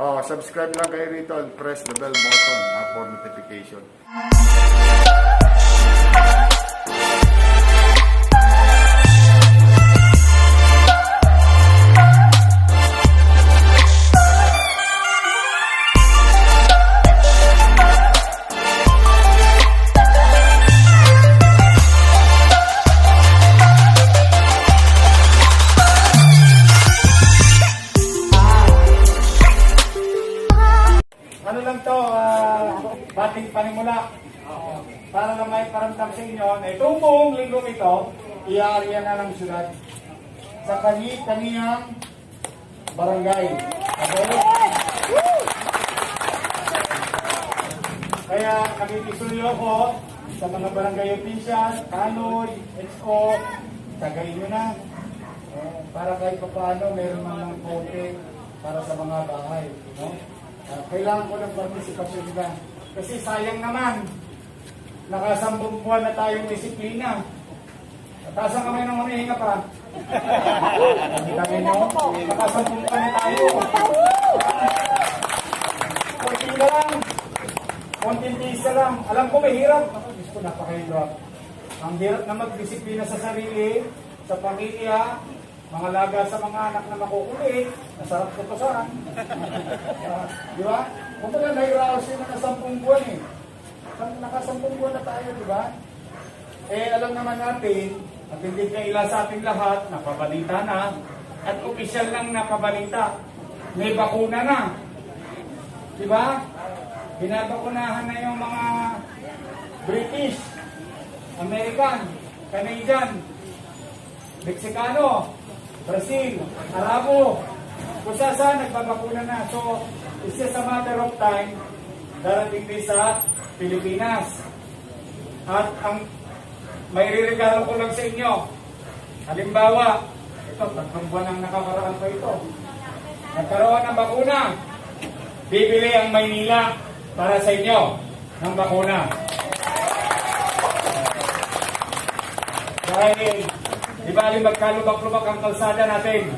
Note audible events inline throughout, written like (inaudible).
Oh, subscribe lang kayo rito and press the bell button for notification. Para na may paramdam sa inyo na itong buong linggong ito, iaarya na ng syudad sa kani-kaniyang barangay. Okay? Kaya nakikisuyo ko sa mga barangay official, Kanoy, XO, tagayin nyo na. Eh, para kahit pa paano, meron man ng konti para sa mga bahay. No? Ah, kailangan ko ng partisipasyon nila. Kasi sayang naman, nakasambong buwan na tayong disiplina. Taas ang kamay ng humihinga pa. Hindi kami no? Nakasambong buwan na tayo. Kunting na lang. Konting tiis na lang. Alam ko mahirap. Ako, Diyos ko, napakahirap. Ang hirap na magdisiplina sa sarili, sa pamilya, mga laga sa mga anak na makukulit, nasarap ko pasaran. Ah, (laughs) di ba? Kung pala nahiraos yun na sampung buwan eh. Sam- Nakasampung buwan na tayo, di ba? Eh, alam naman natin, at hindi kaila sa ating lahat, napabalita na, at opisyal lang napabalita, may bakuna na. Di ba? Binabakunahan na yung mga British, American, Canadian, Mexicano, Brazil, Arabo, kung saan saan nagbabakuna na. So, it's just a matter of time darating din sa Pilipinas. At ang may ririgalo ko lang sa inyo. Halimbawa, ito, tatlong buwan ang nakakaraan ko ito. Nagkaroon ng bakuna. Bibili ang Maynila para sa inyo ng bakuna. Dahil, di ba magkalubak-lubak ang kalsada natin,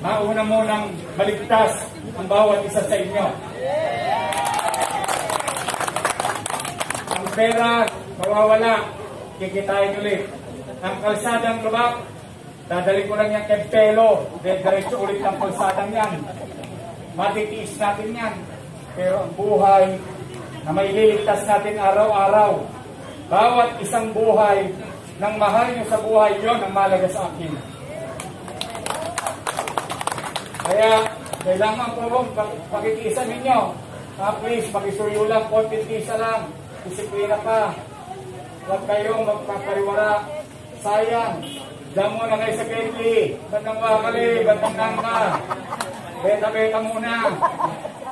mauna mo ng baligtas ang bawat isa sa inyo. Pera, mawawala, kikitain ulit. Ang kalsadang lubak, dadali ko lang yan kay Pelo, diretso ulit ang kalsadang yan. Matitiis natin yan. Pero ang buhay na may liligtas natin araw-araw, bawat isang buhay ng mahal nyo sa buhay, yon ang malaga sa akin. Kaya, kailangan po bang pag- pakikisan ninyo. Ah, please, pakisuyo lang, konting tisa lang. Disiplina pa. Huwag kayong magpapariwara. Sayang. Diyan mo na kayo sa Bentley. Bandang wakali, bandang nangka. Beta-beta muna.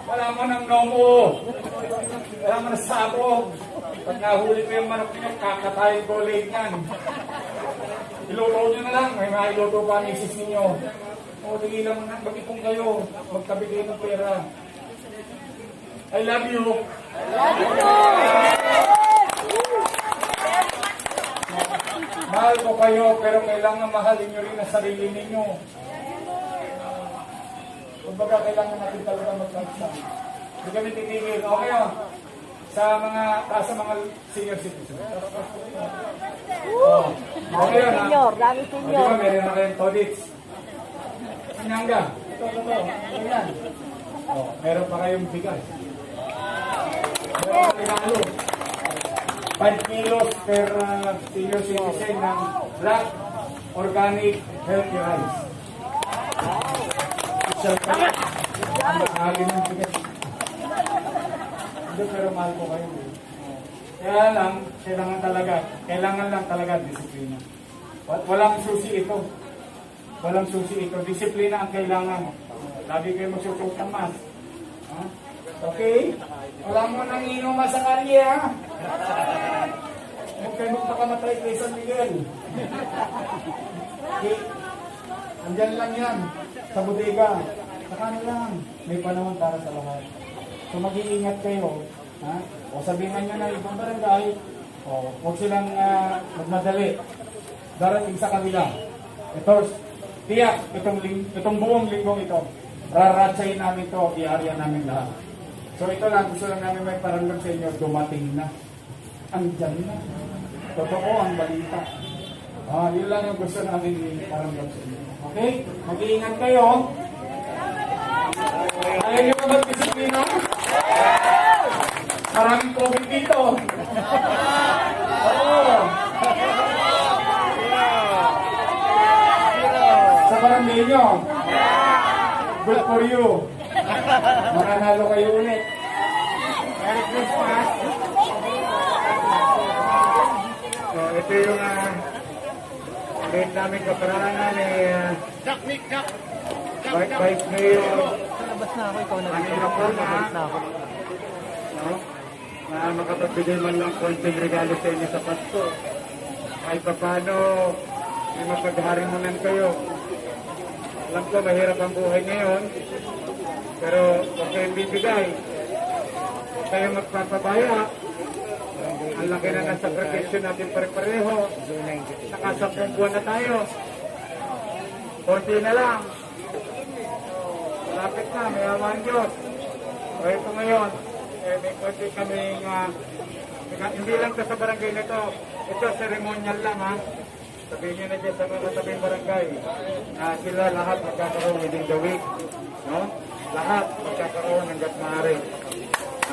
Wala mo ng nomo. Wala mo ng sabog. Pag nahuli ko yung manok niyo, kakatayin ko ulit yan. Iluto nyo na lang. May mailuto pa ang isis ninyo. O, tigilan mo na. Mag-ipong kayo. Magkabigay ng pera. I love you. Mahal ko kayo, pero kailangan mahalin nyo rin ang sarili ninyo. Kumbaga, kailangan natin talaga magkaksa. Hindi kami titigil. Okay yun. Sa mga, taas sa mga senior citizens. Oh. Okay ha? Senior, dami O, di senior. ba, meron na kayong todits. Sanyanga. Ito, ito, ito. Ito yan. Oh, meron pa kayong bigas. Meron pa regalo. 5 kilos per uh, senior citizen ng black organic healthy rice. Isa pa. Akin ng bigas. Hindi, pero mahal ko kayo. eh. Kaya lang, kailangan talaga, kailangan lang talaga disiplina. Wa- Walang susi ito. Walang susi ito. Disiplina ang kailangan. Lagi kayo magsusuot ng mask. Ha? Okay? Wala mo nang inuman sa kalye, ha? Huwag kayo magpakamatay kay San Miguel. Okay? Andyan lang yan. Sa bodega. Saka na lang. May panahon para sa lahat. So mag-iingat kayo. Ha? O sabihin nyo na ibang barangay, o huwag silang ah, magmadali. Darating sa kanila. Ito, tiyak, itong, ling, itong buong linggong ito, Raratsayin namin to, i-area namin lahat. So ito lang, gusto lang namin may paramdam sa inyo, dumating na. Andyan na. Totoo ang balita. Ah, yun lang yung gusto namin iparamdam sa inyo. Okay? Mag-iingat kayo. Ayaw nyo ba mag-disiplina? Maraming COVID dito. Oo. Sa barangay nyo. Good for you. Mananalo kayo ulit. Ito yung uh, late namin kaparangan eh, uh, Vice Vice Mayor Labas na ako, ikaw na Ano dito. yung ako, Labas na ako. no? na makapagbigay man ng konting regalo sa inyo sa Pasko. Kahit pa paano, may mapagharimunan kayo. Alam ko, mahirap ang buhay ngayon. Pero huwag kayong bibigay. Huwag kayong magpapabaya. Ang laki ng sakripisyo natin pare-pareho. Nakasapong buwan na tayo. Konti na lang. Malapit na, may awa ang Diyos. So ito ngayon, eh, may konti kaming, teka, hindi lang sa barangay na to, ito ceremonial lang ha. Sabihin nyo na dyan sa mga tabing barangay, na sila lahat magkakaroon within the week. No? Lahat magkakaroon hanggat maaari.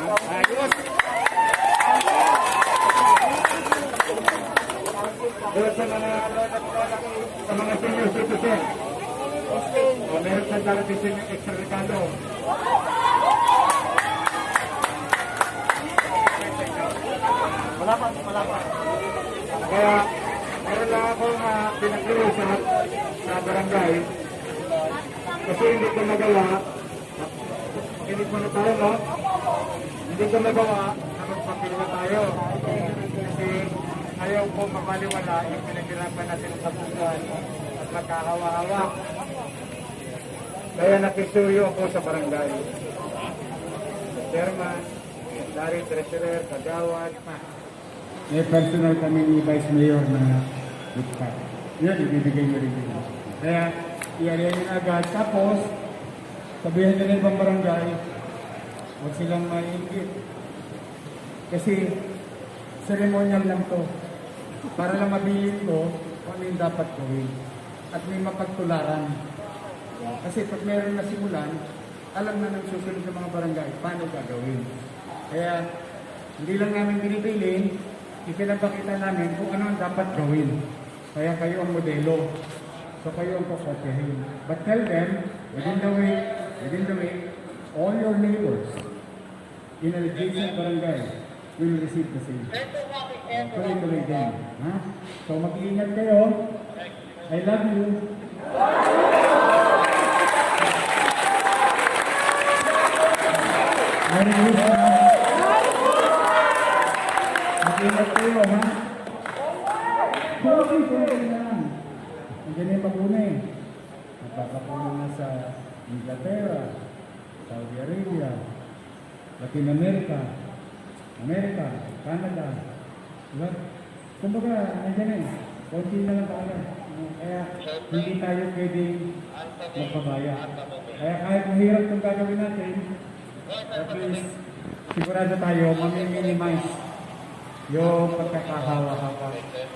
Ayos! Doon sa mga sa mga senior citizen. Sa darating sa extra regalo. Wala pa, wala pa. Kaya, meron lang akong uh, pinag-iusap sa barangay. Kasi hindi ko magawa. Hindi ko na tayo, no? Hindi ko nagawa na magpapilwa tayo. Kasi ayaw ko mapaliwala yung pinaghirapan natin sa buwan at magkakawa-hawa. Kaya nakisuyo ako sa barangay. Chairman, Dari Treasurer, Kagawad, May personal kami ni Vice Mayor na card. Yan, ibibigay mo rin yun. Kaya, i-area nyo agad. Tapos, sabihin nyo na ibang barangay, huwag silang maingit. Kasi, ceremonial lang to. Para lang mabilin ko kung ano yung dapat gawin. At may mapagtularan. Kasi pag meron na simulan, alam na ng susunod sa mga barangay paano gagawin. Kaya, hindi lang namin binibilin, ipinapakita namin kung ano ang dapat gawin. Kaya kayo ang modelo. So kayo ang kokopyahin. But tell them, within the week, within the week, all your neighbors in an adjacent barangay will receive the same. Tuloy-tuloy din. Ha? So mag-iingat kayo. I love you. Mag-ingat kayo, ha? Sorry, sorry lang. Nandiyan yung bakuna eh. Nagpapakuna na sa Inglaterra, Saudi Arabia, Latin America, America, Canada. Diba? Kumbaga, nandiyan eh. Konti na lang tayo. Kaya hindi tayo pwedeng magpabaya. Kaya kahit mahirap itong gagawin natin, at least sigurado tayo mami-minimize yung pagkakahawa-hawa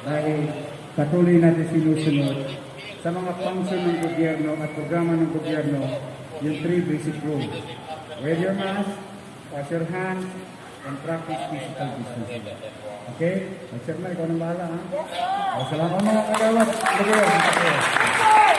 dahil patuloy natin sinusunod sa mga function ng gobyerno at programa ng gobyerno yung three basic rules. Wear your mask, wash your hands, and practice physical distancing. Okay? Mag-share na, ikaw nang bahala ha. O, salamat mga kagawat. Sige.